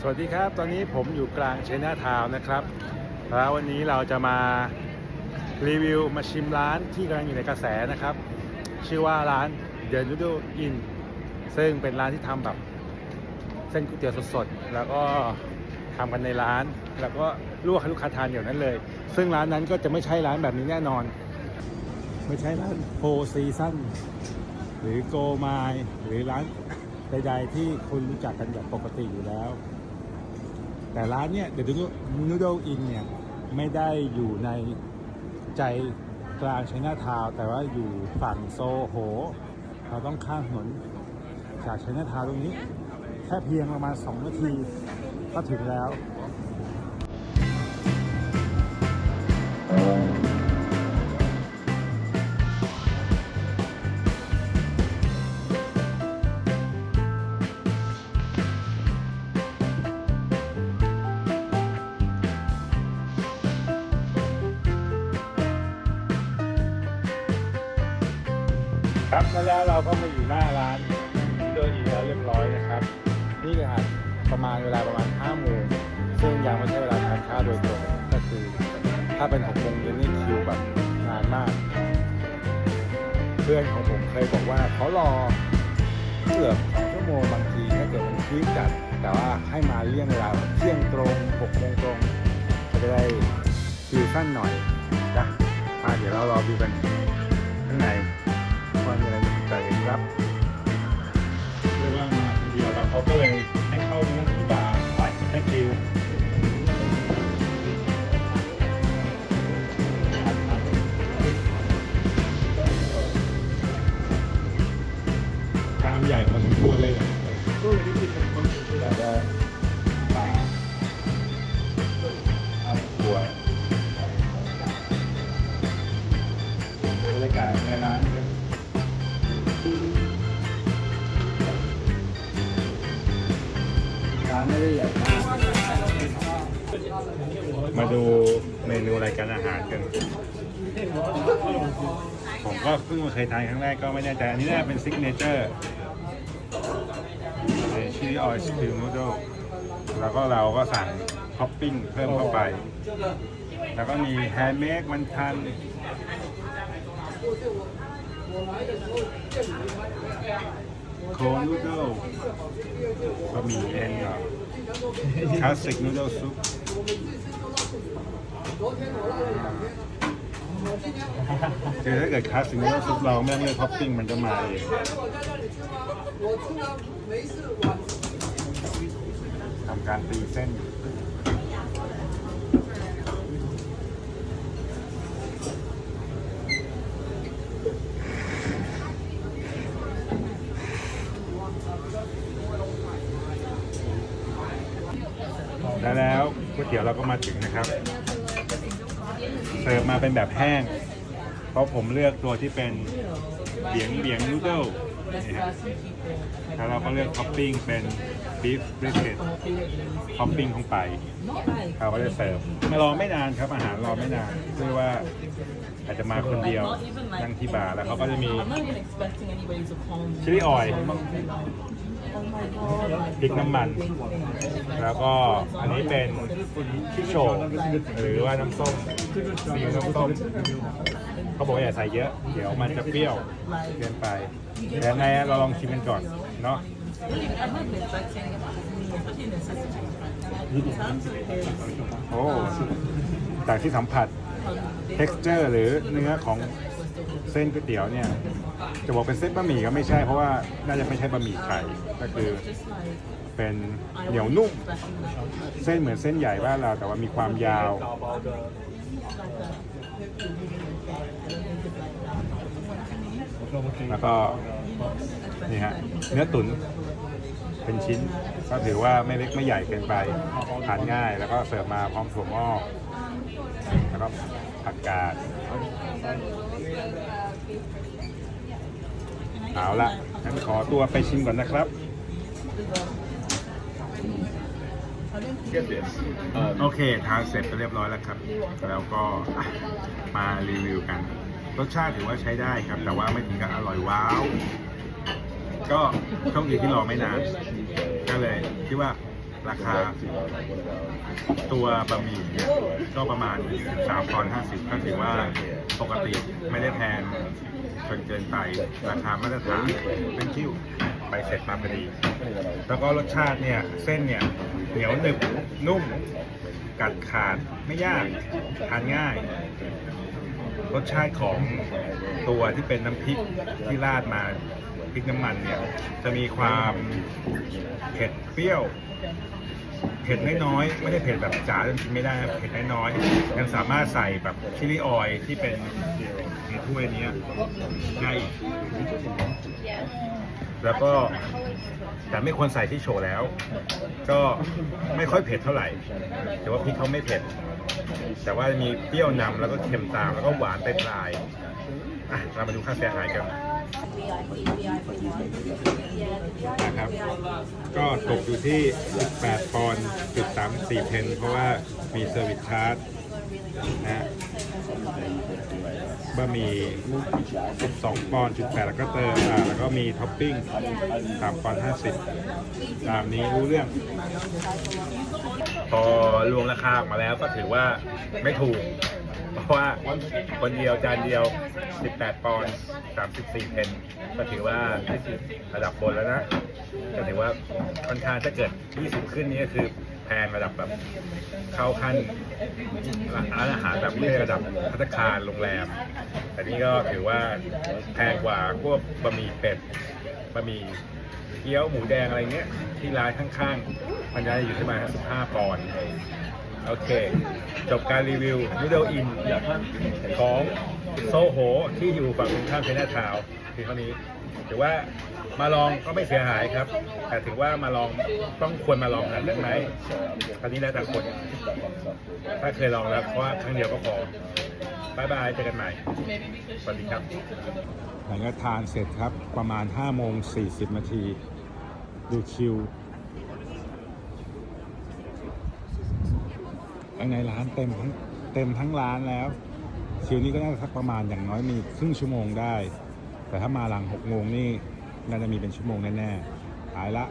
สวัสดีครับ ตอนนี้ผมอยู่กลางเชัยนาทาวน์นะครับ แล้ววันนี้เราจะมารีวิวมาชิมร้านที่กำลังอยู่ในกระแสนะครับ ชื่อว่าร้าน The Noodle Inn ซึ่งเป็นร้านที่ทำแบบเส้นก๋วยเตี๋ยวสดๆ แล้วก็ทำกันในร้าน แล้วก็ลวกให้ลูกค้าทานอย่างนั้นเลย ซึ่งร้านนั้นก็จะไม่ใช่ร้านแบบนี้แน่นอน ไม่ใช่ร้านโฟซีซั่นหรือโกมายหรือร้านใดๆที่คุณรู้จักกันแบบปกติอยู่แล้ว แต่ร้านเนี่ยเดี๋ยวดูนูโดอินเนี่ยไม่ได้อยู่ในใจกลางชัยนาทาวแต่ว่าอยู่ฝั่งโซโห เราต้องข้ามถนนจากชัยนาทาวตรงนี้ แค่เพียงประมาณ 2 นาทีก็ถึงแล้ว ครับแล้วเราก็มาอยู่หน้าร้านโดยอีแล้วเรียบร้อยนะครับ นี่ครับประมาณเวลาประมาณ5โมงซึ่งยังไม่ใช่เวลาทานข้าวโดยตรงก็คือ ถ้าเป็น6โมงเย็นนี่คิวแบบนานมาก เพื่อนของผมเคยบอกว่าเขารอเกือบสองชั่วโมงบางทีถ้าเกิดมันพีคจัด แต่ว่าให้มาเลี่ยงเวลาเที่ยงตรง6โมงตรงจะได้คิวสั้นหน่อยนะมาเดี๋ยวเรารอดูกัน บรรยากาศในร้านเนี่ยร้านไม่ได้ใหญ่มากมาดูเมนูรายการอาหารกัน ผมก็เพิ่งมาเคยทานครั้งแรกก็ไม่แน่ใจ อันนี้น่าจะเป็นซิกเนเจอร์ชิลลี่ออยล์สปิลนูโดแล้วก็เราก็สั่งท็อปปิ้งเพิ่มเข้าไป แล้วก็มีแฮมเมกมันทัน โคนูโดบะหมี่เอ็นกับคลาสสิกนูโดซุปคือถ้าเกิดคลาสสิกนูโดซุปเราไม่ต้องเลือกท็อปปิ้งมันก็มาเองทำการตีเส้น แล้วแล้ว ก๋วยเตี๋ยวเราก็มาถึงนะครับเสิร์ฟมาเป็นแบบแห้ง เพราะผมเลือกตัวที่เป็นเบียงเบียงนูเดิลนี่ครับแล้วเราก็เลือกท็อปปิ้งเป็นบีฟบริสเกตท็อปปิ้งลงไปเขาก็จะเสิร์ฟมารอไม่นานครับอาหารรอไม่นานเรียกว่าอาจจะมาคนเดียวนั่งที่บาร์แล้วเขาก็จะมี I'm not even expecting anybody to call me. ชิลลี่ออยล์ Oh my god. พริกน้ำมัน แล้วก็อันนี้เป็นชิโชหรือว่าน้ำส้มซีอิ๊วน้ำส้มเขาบอกว่าอย่าใส่เยอะเดี๋ยวมันจะเปรี้ยวเกินไปแต่ไงเราลองชิมกันก่อนเนาะโอ้จากที่สัมผัส texture หรือเนื้อของเส้นก๋วยเตี๋ยวเนี่ย จะบอกเป็นเส้นบะหมี่ก็ไม่ใช่เพราะว่าน่าจะไม่ใช่บะหมี่ไข่ก็คือเป็นเหนียวนุ่ม เส้นเหมือนเส้นใหญ่บ้านเราแต่ว่ามีความยาว แล้วก็นี่ฮะเนื้อตุ๋นเป็นชิ้น ก็ถือว่าไม่เล็กไม่ใหญ่เกินไปทานง่าย แล้วก็เสิร์ฟมาพร้อมถั่วงอกแล้วก็ผักกาด เอาละงั้นขอตัวไปชิมก่อนนะครับโอเคทานเสร็จไปเรียบร้อยแล้วครับ แล้วก็อะมารีวิวกัน รสชาติถือว่าใช้ได้ครับ แต่ว่าไม่ถึงกับอร่อยว้าว ก็โชคดีที่รอไม่นาน ก็เลยคิดว่าราคา ตัวบะหมี่เนี่ยก็ประมาณ13ปอนด์50 ก็ถือว่าปกติไม่ได้แพง จนเกินไปราคามาตรฐานเป็นคิ้วไปเสร็จมาพอดี แล้วก็รสชาติเนี่ยเส้นเนี่ยเหนียวหนึบนุ่ม กัดขาดไม่ยากทานง่าย รสชาติของตัวที่เป็นน้ำพริกที่ราดมาพริกน้ำมันเนี่ยจะมีความเผ็ดเปรี้ยว เผ็ดน้อยๆไม่ได้เผ็ดแบบจ๋าจนกินไม่ได้เผ็ดน้อยๆยังสามารถใส่แบบชิลลี่ออยล์ที่เป็นในถ้วยนี้ได้แล้วก็แต่ไม่ควรใส่ที่โชว์แล้ว ก็ไม่ค่อยเผ็ดเท่าไหร่แต่ว่าพริกเขาไม่เผ็ด แต่ว่ามีเปรี้ยวนำแล้วก็เค็มตามแล้วก็หวานปลายๆอะเรามาดูค่าเสียหายกัน นะครับ ก็ตกอยู่ที่18ปอนด์จุด34เพนเพราะว่ามีเซอร์วิสชาร์จนะบะหมี่12 ปอนด์จุด8แล้วก็เติมอ่าแล้วก็มีท็อปปิ้ง3ปอนด์50 ตามนี้รู้เรื่อง พอรวมราคาออกมาแล้วก็ถือว่าไม่ถูก เพราะว่าคนเดียวจานเดียว 18 ปอนด์34 เพนก็ถือว่าระดับบนแล้วนะก็ถือว่าค่อนข้างถ้าเกิด 20 ขึ้นนี้ก็คือแพงระดับแบบเข้าขั้นร้านอาหารแบบไม่ใช่ระดับพัตตาคารโรงแรม แต่นี่ก็ถือว่าแพงกว่าพวกบะหมี่เป็ดบะหมี่เกี๊ยวหมูแดงอะไรเงี้ยที่ร้านข้างๆ มันจะอยู่ที่ประมาณ15 ปอนด์ โอเค จบการรีวิว Middle In ของโซโหที่อยู่ฝั่งตรงข้ามเชน่าทาวคือเท่านี้ถือว่ามาลองก็ไม่เสียหายครับ แต่ถือว่ามาลองต้องควรมาลองกันได้ไหมคราวนี้แล้วแต่คน ถ้าเคยลองแล้วเพราะว่าครั้งเดียวก็พอบายบายเจอกันใหม่ สวัสดีครับ หลังจากทานเสร็จครับประมาณ5โมง40นาทีดูคิว ภายในร้านเต็มทั้งเต็มทั้งร้านแล้วคิวนี้ก็น่าจะสักประมาณอย่างน้อยมีครึ่งชั่วโมงได้ แต่ถ้ามาหลังหกโมงนี่น่าจะมีเป็นชั่วโมงแน่ๆหายละ